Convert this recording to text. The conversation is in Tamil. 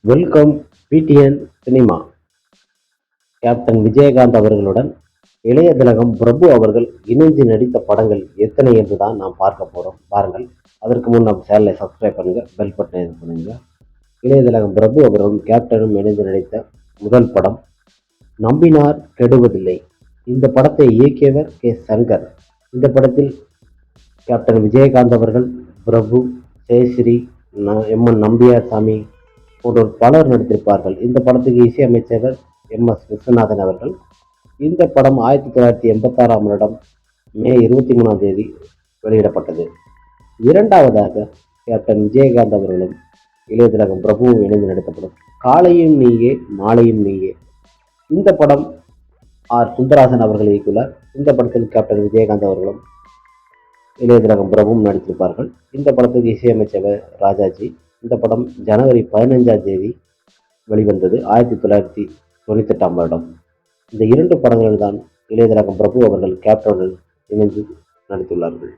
Welcome PDN cinema. Captain Vijayakanth அவர்களுடன் இளைய திலகம் பிரபு அவர்கள் இணைந்து நடித்த படங்கள் எத்தனை என்று தான் நாம் பார்க்க போகிறோம் பாருங்கள். அதற்கு முன் நம்ம சேனலை சப்ஸ்கிரைப் பண்ணுங்கள் பெல் பட்டனை இது பண்ணுங்க. இளைய திலகம் பிரபு அவர்களும் கேப்டனும் இணைந்து நடித்த முதல் படம் நம்பினார் கெடுவதில்லை. இந்த படத்தை இயக்கியவர் கே. சங்கர். இந்த படத்தில் கேப்டன் விஜயகாந்த் அவர்கள் பிரபு ஜெயஸ்ரீ ந- எம் என் நம்பியார் சாமி போன்றோர் பலர் நடித்திருப்பார்கள் இந்த படத்துக்கு இசையமைச்சவர் எம் எஸ் விஸ்வநாதன் அவர்கள். இந்த படம் ஆயிரத்தி தொள்ளாயிரத்தி எண்பத்தாறாம் வருடம் மே இருபத்தி மூணாம் தேதி வெளியிடப்பட்டது. இரண்டாவதாக கேப்டன் விஜயகாந்த் அவர்களும் இளையதிலகம் பிரபுவும் இணைந்து நடத்தப்படும் காலையும் நீயே மாலையும் நீயே. இந்த படம் ஆர். சுந்தராசன் அவர்கள் இயக்குள்ளார் இந்த படத்தில் கேப்டன் விஜயகாந்த் அவர்களும் இளையதிலகம் பிரபுவும் நடித்திருப்பார்கள். இந்த படத்துக்கு இசையமைச்சவர் ராஜாஜி இந்த படம் ஜனவரி பதினஞ்சாம் தேதி வெளிவந்தது ஆயிரத்தி தொள்ளாயிரத்தி தொண்ணூத்தெட்டாம் வருடம். இந்த இரண்டு படங்களில் தான் பிரபு அவர்கள் கேப்டனுடன் இணைந்து நடித்துள்ளார்கள்.